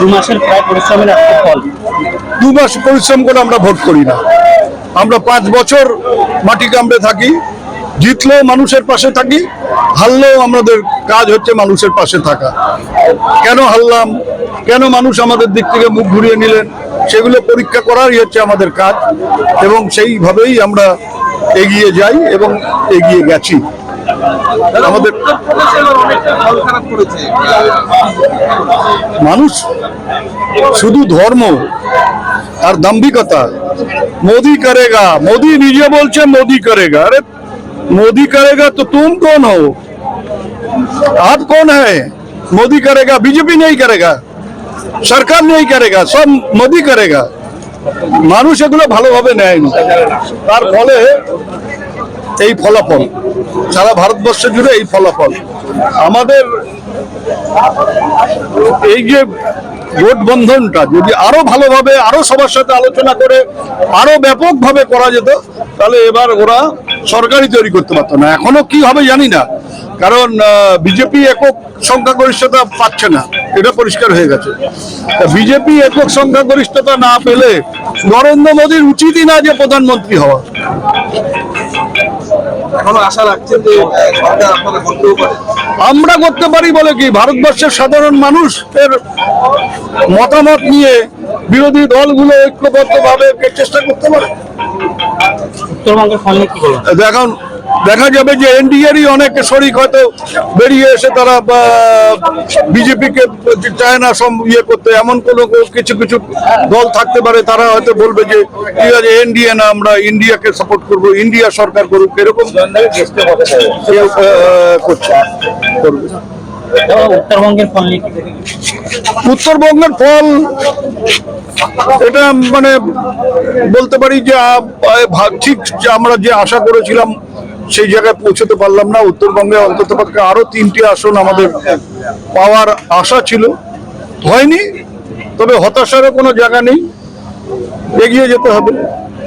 দু মাসের প্রায় পরিশ্রমের একটা ফল। দু মাস পরিশ্রম করে আমরা ভোট করি না। আমরা পাঁচ বছর মাটি কামড়ে থাকি জিতলেও মানুষের পাশে থাকি হারলেও আমাদের কাজ হচ্ছে মানুষের পাশে থাকা। কেন হারলাম? কেন মানুষ আমাদের দিক থেকে মুখ ঘুরিয়ে নিলেন? সেগুলো পরীক্ষা করারই হচ্ছে আমাদের কাজ এবং সেইভাবেই আমরা এগিয়ে যাই এবং এগিয়ে গেছি। আমাদের মানুষ, শুধু ধর্ম আর দাম্ভিকতা। মোদি করেগা, মোদি নিজে বলছে মোদি করেগা। আরে मोदी करेगा तो तुम कौन हो आप कौन है করেগা, বিজেপি নেই করেগা, সরকার নেই করেগা, সব মোদি করেগা। মানুষ এগুলো ভালোভাবে নেয় তার ফলে এই ফলাফল। সারা ভারতবর্ষ জুড়ে এই ফলাফল। আমাদের এই যে বন্ধনটা যদি আরও ভালোভাবে, আরও সবার সাথে আলোচনা করে, আরও ব্যাপকভাবে করা যেত, তাহলে এবার ওরা সরকারি তৈরি করতে পারতো না। এখনও কি হবে জানি না। কারণ বিজেপি একক সংখ্যাগরিষ্ঠতা পাচ্ছে না। এটা পরিষ্কার হয়ে গেছে। বিজেপি একক সংখ্যাগরিষ্ঠতা না পেলে নরেন্দ্র মোদীর উচিতই না যে প্রধানমন্ত্রী হওয়া। এখনও আশা রাখছেন যে সরকার আপনারা করতেও পারে। আমরা করতে পারি বলে কি? ভারতবর্ষের সাধারণ মানুষ এর মতামত নিয়ে বিরোধী দলগুলো ঐক্যবদ্ধভাবে চেষ্টা করতে পারে। উত্তরবঙ্গের ফল কি এখন দেখা যাবে যে এনডিএরই অনেক শরিক হয়তো বেরিয়ে এসে তারা বিজেপিকে চায় না সব ইয়ে করতে। এমন কোনো কিছু কিছু দল থাকতে পারে তারা হয়তো বলবে যে ঠিক আছে এনডিএ না আমরা ইন্ডিয়াকে সাপোর্ট করব ইন্ডিয়া সরকার করুক। এরকম করছে। করবে উত্তরবঙ্গের ফল উত্তরবঙ্গের ফল এটা মানে বলতে পারি যে ঠিক যে আমরা যে আশা করেছিলাম সেই জায়গায় পৌঁছতে পারলাম না। উত্তরবঙ্গে অন্তত পক্ষে আরও তিনটি আসন আমাদের পাওয়ার আশা ছিল। হয়নি, তবে হতাশারও কোনো জায়গা নেই। এগিয়ে যেতে হবে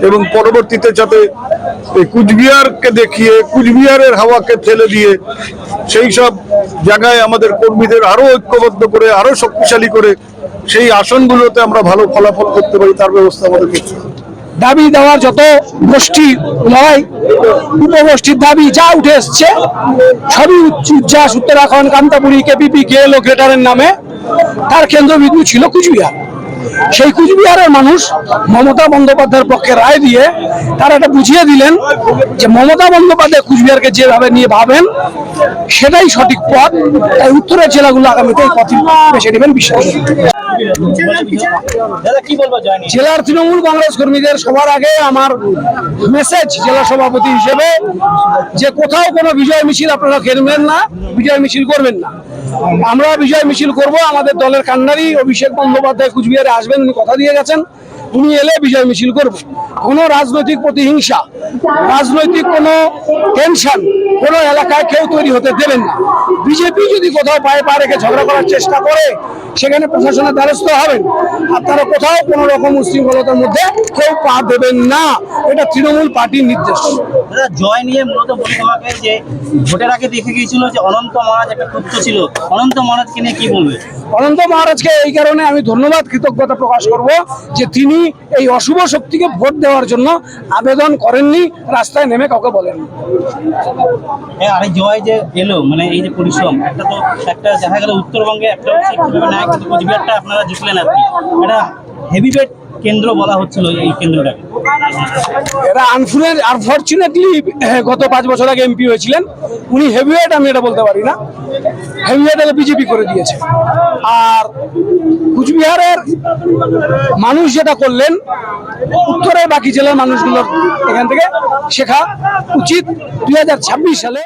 এবং পরবর্তীতে যাতে এই কুচবিহারকে দেখিয়ে, কুচবিহারের হাওয়াকে ঠেলে দিয়ে সেই সব জায়গায় আমাদের কর্মীদের আরও ঐক্যবদ্ধ করে, আরও শক্তিশালী করে সেই আসনগুলোতে আমরা ভালো ফলাফল করতে পারি, তার ব্যবস্থা আমাদের করতে দাবি দেওয়ার যত গোষ্ঠী লড়াই উপগোষ্ঠীর দাবি যা উঠে এসছে, সবই উচ্চ- উচ্ছ্বাস উত্তরাখণ্ড, কান্তাপুরি, কেপিপি ও গ্রেটারের নামে। তার কেন্দ্রবিন্দু ছিল কুচবিহার। সেই কুচবিহারের মানুষ মমতা বন্দ্যোপাধ্যায়ের পক্ষে রায় দিয়ে তারা এটা বুঝিয়ে দিলেন যে মমতা বন্দ্যোপাধ্যায় কুচবিহারকে যেভাবে নিয়ে ভাবেন সেটাই সঠিক পথ। তাই উত্তরের জেলাগুলো আগামীতে এই পথ বেছে নেবেন বিশ্বাস জেলার তৃণমূল কংগ্রেস কর্মীদের সবার আগে আমার মেসেজ জেলা সভাপতি হিসেবে যে কোথাও কোনো বিজয় মিছিল আপনারা খেলবেন না বিজয় মিছিল করবেন না। আমরা বিজয় মিছিল করব, আমাদের দলের কান্নারি অভিষেক বন্দ্যোপাধ্যায় কুচবিহারে আসবেন, উনি কথা দিয়ে গেছেন। উনি এলে বিজয় মিছিল করব। কোনো রাজনৈতিক প্রতিহিংসা, রাজনৈতিক কোনো টেনশন কোনো এলাকায় কেউ তৈরি হতে দেবেন না। বিজেপি যদি কোথাও পায়ে পা রেখে ঝগড়া করার চেষ্টা করে, সেখানে প্রশাসনের দ্বারস্থ হবেন। আর তারা কোথাও কোনো রকম উশৃঙ্খলতার মধ্যে কেউ পা দেবেন না। এটা তৃণমূল পার্টির নির্দেশ। দাদা জয় নিয়ে মূলত বলি তোমাকে যে ভোটের আগে দেখে গিয়েছিল যে অনন্ত মহারাজ একটা পুত্র ছিল। অনন্ত মহারাজকে নিয়ে কি বলবে? অনন্ত মহারাজকে এই কারণে আমি ধন্যবাদ কৃতজ্ঞতা প্রকাশ করব যে তিনি এই অশুভ শক্তিকে ভোট দেওয়ার জন্য আবেদন করেননি রাস্তায় নেমে কাউকে বলেননি হ্যাঁ আর জয় যে এলো মানে এই যে পরিশ্রম একটা তো একটা দেখা গেল উত্তরবঙ্গে একটা কিন্তু কোচবিহারটা আপনারা জিতলেন আর কি। এটা হেভিওয়েট কেন্দ্র বলা হচ্ছিল এই কেন্দ্রটাকে এরা আনফুরের আনফর্চুনেটলি গত পাঁচ বছর আগে এমপি হয়েছিলেন। উনি হেভিওয়েট আমি এটা বলতে পারি না। হেভিওয়েট বিজেপি করে দিয়েছে। আর কুচবিহারের মানুষ যেটা করলেন উত্তরের বাকি জেলার মানুষগুলোর এখান থেকে শেখা উচিত। দুই হাজার ছাব্বিশ সালে